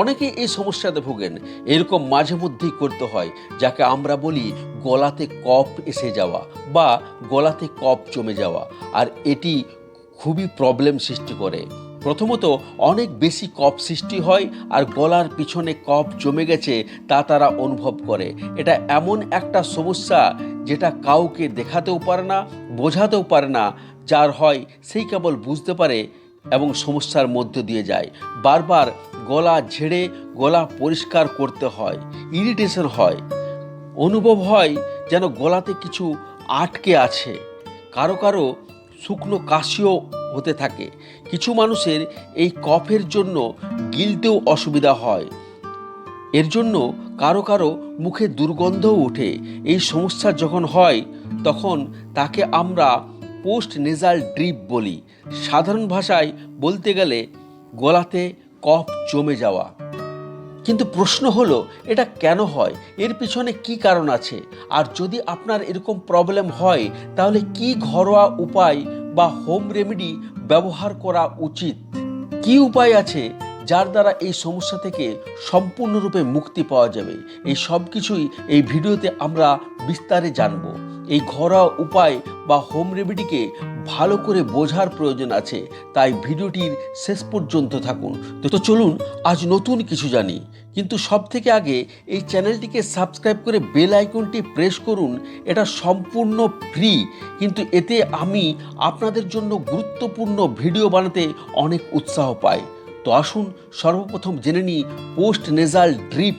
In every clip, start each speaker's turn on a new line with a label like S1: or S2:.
S1: অনেকে এই সমস্যাতে ভোগেন। এরকম মাঝে মধ্যেই করতে হয়, যাকে আমরা বলি গলাতে কপ এসে যাওয়া বা গলাতে কপ জমে যাওয়া, আর এটি খুবই প্রবলেম সৃষ্টি করে। প্রথমত, অনেক বেশি কপ সৃষ্টি হয় আর গলার পিছনে কপ জমে গেছে তা তারা অনুভব করে। এটা এমন একটা সমস্যা যেটা কাউকে দেখাতেও পারে না, বোঝাতেও পারে না, যার হয় সেই কেবল বুঝতে পারে এবং সমস্যার মধ্য দিয়ে যায়। বারবার গলা ঝেড়ে গলা পরিষ্কার করতে হয় ইরিটেশন হয়। অনুভব হয় যেন গলাতে কিছু আটকে আছে। কারও কারও শুকনো কাশিও হতে থাকে। কিছু মানুষের এই কফের জন্য গিলতেও অসুবিধা হয়। এর জন্য কারও কারও মুখে দুর্গন্ধও ওঠে এই সমস্যা যখন হয়, তখন তাকে আমরা পোস্ট নেজাল ড্রিপ বলি। সাধারণ ভাষায় বলতে গেলে গলাতে কফ জমে যাওয়া। কিন্তু প্রশ্ন হলো, এটা কেন হয়? এর পিছনে কি কারণ আছে? আর যদি আপনার এরকম প্রবলেম হয়, তাহলে কি ঘরোয়া উপায় বা হোম রেমেডি ব্যবহার করা উচিত? কি উপায় আছে যার দ্বারা এই সমস্যা থেকে সম্পূর্ণরূপে মুক্তি পাওয়া যাবে? এই সব কিছুই এই ভিডিওতে আমরা বিস্তারে জানব। এই ঘরোয়া উপায় বা হোম রেমেডিকে ভালো করে বোঝার প্রয়োজন আছে, তাই ভিডিওটির শেষ পর্যন্ত থাকুন। তো চলুন, আজ নতুন কিছু জানি। কিন্তু সব থেকে আগে এই চ্যানেলটিকে সাবস্ক্রাইব করে বেল আইকনটি প্রেস করুন। এটা সম্পূর্ণ ফ্রি কিন্তু এতে আমি আপনাদের জন্য গুরুত্বপূর্ণ ভিডিও বানাতে অনেক উৎসাহ পাই। তো আসুন, সর্বপ্রথম জেনে নিই পোস্ট নেজাল ড্রিপ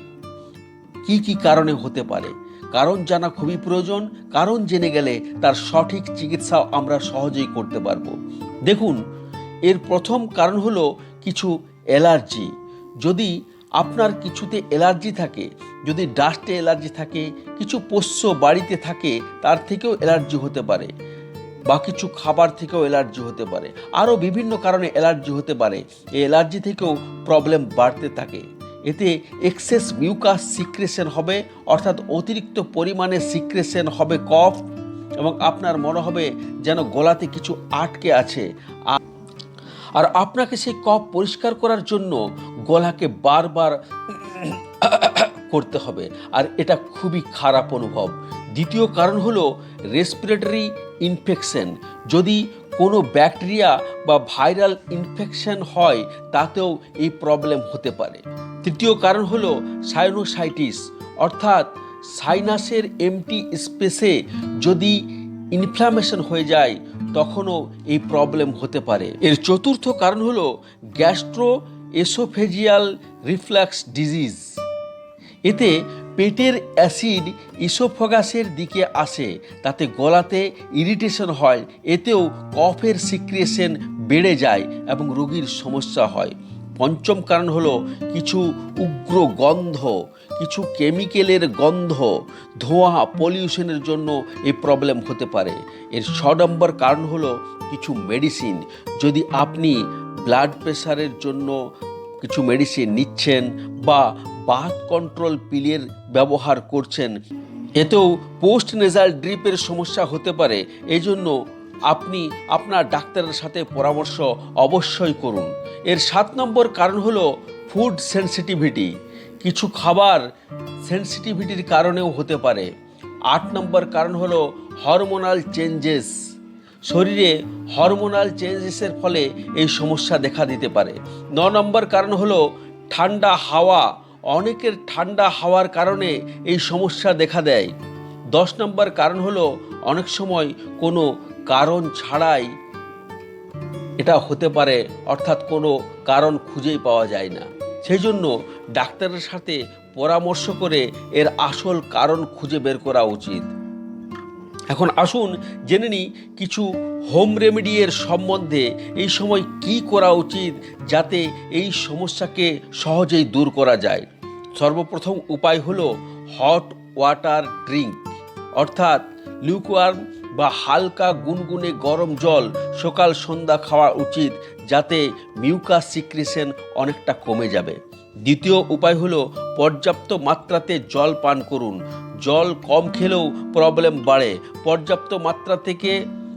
S1: কি কি কারণে হতে পারে। কারণ জানা খুবই প্রয়োজন, কারণ জেনে গেলে তার সঠিক চিকিৎসাও আমরা সহজেই করতে পারব। দেখুন, এর প্রথম কারণ হলো কিছু অ্যালার্জি। যদি আপনার কিছুতে অ্যালার্জি থাকে, যদি ডাস্টে অ্যালার্জি থাকে, কিছু পোষ্য বাড়িতে থাকে, তার থেকেও অ্যালার্জি হতে পারে বা কিছু খাবার থেকেও অ্যালার্জি হতে পারে। আরও বিভিন্ন কারণে অ্যালার্জি হতে পারে। এই অ্যালার্জি থেকেও প্রবলেম বাড়তে থাকে। এতে এক্সেস মিউকাস সিক্রেশন হবে, অর্থাৎ অতিরিক্ত পরিমাণে সিক্রেশন হবে কফ এবং আপনার মনে হবে যেন গলাতে কিছু আটকে আছে। আর আপনাকে সেই কফ পরিষ্কার করার জন্য গলাকে বারবার করতে হবে, আর এটা খুবই খারাপ অনুভব। দ্বিতীয় কারণ হলো রেসপিরেটরি ইনফেকশন যদি কোনো ব্যাকটেরিয়া বা ভাইরাল ইনফেকশন হয়, তাতেও এই প্রবলেম হতে পারে। তৃতীয় কারণ হলো সাইনোসাইটিস, অর্থাৎ সাইনাসের এমটি স্পেসে যদি ইনফ্লামেশন হয়ে যায়, তখনও এই প্রবলেম হতে পারে। এর চতুর্থ কারণ হলো গ্যাস্ট্রো এসোফেজিয়াল রিফ্লাক্স ডিজিজ এতে পেটের অ্যাসিড ইসোফগাসের দিকে আসে, তাতে গলাতে ইরিটেশন হয়, এতেও কফের সিক্রিয়েশন বেড়ে যায় এবং রোগীর সমস্যা হয়। পঞ্চম কারণ হলো কিছু উগ্র গন্ধ, কিছু কেমিক্যালের গন্ধ, ধোঁয়া পলিউশনের জন্য এই প্রবলেম হতে পারে। এর ছ নম্বর কারণ হলো কিছু মেডিসিন যদি আপনি ব্লাড প্রেশারের জন্য কিছু মেডিসিন নিচ্ছেন বা বাথ কন্ট্রোল পিলের ব্যবহার করছেন, এতেও পোস্ট নেজাল ড্রিপের সমস্যা হতে পারে। এই জন্য আপনি আপনার ডাক্তারের সাথে পরামর্শ অবশ্যই করুন। এর সাত নম্বর কারণ হলো ফুড সেন্সিটিভিটি কিছু খাবার সেন্সিটিভিটির কারণেও হতে পারে। আট নম্বর কারণ হলো হরমোনাল চেঞ্জেস শরীরে হরমোনাল চেঞ্জেসের ফলে এই সমস্যা দেখা দিতে পারে। ন নম্বর কারণ হলো ঠান্ডা হাওয়া। অনেকের ঠান্ডা হাওয়ার কারণে এই সমস্যা দেখা দেয়। দশ নম্বর কারণ হলো অনেক সময় কোনো কারণ ছাড়াই এটা হতে পারে, অর্থাৎ কোনো কারণ খুঁজেই পাওয়া যায় না। সেই জন্য ডাক্তারের সাথে পরামর্শ করে এর আসল কারণ খুঁজে বের করা উচিত। এখন আসুন জেনে নিই কিছু হোম রেমেডি এর সম্বন্ধে এই সময় কি করা উচিত যাতে এই সমস্যাকে সহজেই দূর করা যায়। সর্বপ্রথম উপায় হলো হট ওয়াটার ড্রিঙ্ক অর্থাৎ লিউকওয়ার্ম বা হালকা গুনগুনে গরম জল সকাল সন্ধ্যা খাওয়া উচিত যাতে মিউকাস সিক্রেশন অনেকটা কমে যাবে। দ্বিতীয় উপায় হলো পর্যাপ্ত মাত্রাতে জল পান করুন। জল কম খেলেও প্রবলেম বাড়ে। পর্যাপ্ত মাত্রা থেকে,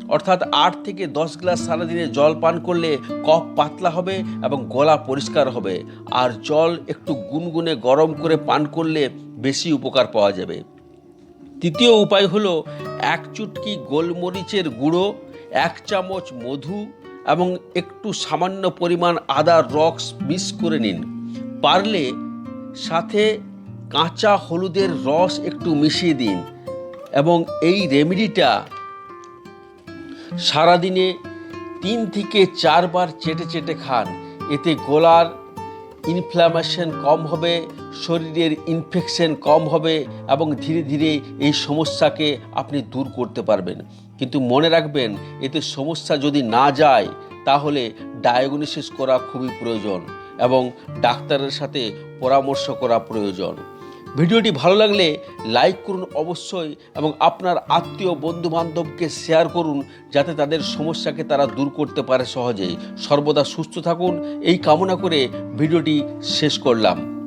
S1: অর্থাৎ আট থেকে দশ গ্লাস সারাদিনে জল পান করলে কফ পাতলা হবে এবং গলা পরিষ্কার হবে। আর জল একটু গুনগুনে গরম করে পান করলে বেশি উপকার পাওয়া যাবে। তৃতীয় উপায় হলো এক চুটকি গোলমরিচের গুঁড়ো, এক চামচ মধু এবং একটু সামান্য পরিমাণ আদার রক্স মিক্স করে নিন। পারলে সাথে কাঁচা হলুদের রস একটু মিশিয়ে দিন এবং এই রেমেডিটা সারাদিনে তিন থেকে চারবার চেটে চেটে খান। এতে গলার ইনফ্ল্যামেশন কম হবে শরীরের ইনফেকশন কম হবে এবং ধীরে ধীরে এই সমস্যাকে আপনি দূর করতে পারবেন। কিন্তু মনে রাখবেন, এতে সমস্যা যদি না যায়, তাহলে ডায়াগনোসিস করা খুবই প্রয়োজন এবং ডাক্তারের সাথে পরামর্শ করা প্রয়োজন। ভিডিওটি ভালো লাগলে লাইক করুন অবশ্যই এবং আপনার আত্মীয় বন্ধু বান্ধবকে শেয়ার করুন যাতে তাদের সমস্যাকে তারা দূর করতে পারে সহজেই। সর্বদা সুস্থ থাকুন, এই কামনা করে ভিডিওটি শেষ করলাম।